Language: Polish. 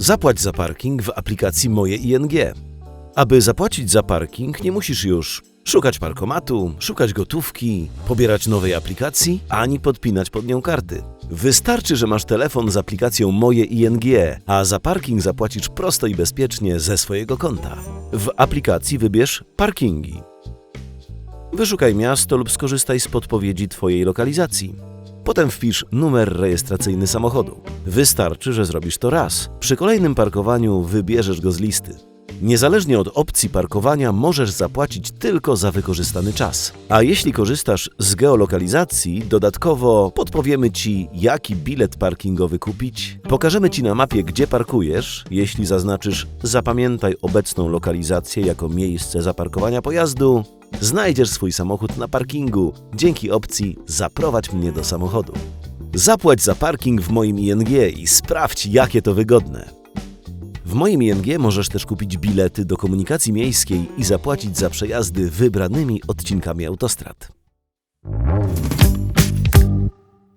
Zapłać za parking w aplikacji Moje ING. Aby zapłacić za parking, nie musisz już szukać parkomatu, szukać gotówki, pobierać nowej aplikacji, ani podpinać pod nią karty. Wystarczy, że masz telefon z aplikacją Moje ING, a za parking zapłacisz prosto i bezpiecznie ze swojego konta. W aplikacji wybierz parkingi. Wyszukaj miasto lub skorzystaj z podpowiedzi Twojej lokalizacji. Potem wpisz numer rejestracyjny samochodu. Wystarczy, że zrobisz to raz. Przy kolejnym parkowaniu wybierzesz go z listy. Niezależnie od opcji parkowania możesz zapłacić tylko za wykorzystany czas. A jeśli korzystasz z geolokalizacji, dodatkowo podpowiemy Ci, jaki bilet parkingowy kupić, pokażemy Ci na mapie, gdzie parkujesz. Jeśli zaznaczysz zapamiętaj obecną lokalizację jako miejsce zaparkowania pojazdu, znajdziesz swój samochód na parkingu dzięki opcji zaprowadź mnie do samochodu. Zapłać za parking w moim ING i sprawdź, jakie to wygodne. W moim ING możesz też kupić bilety do komunikacji miejskiej i zapłacić za przejazdy wybranymi odcinkami autostrad.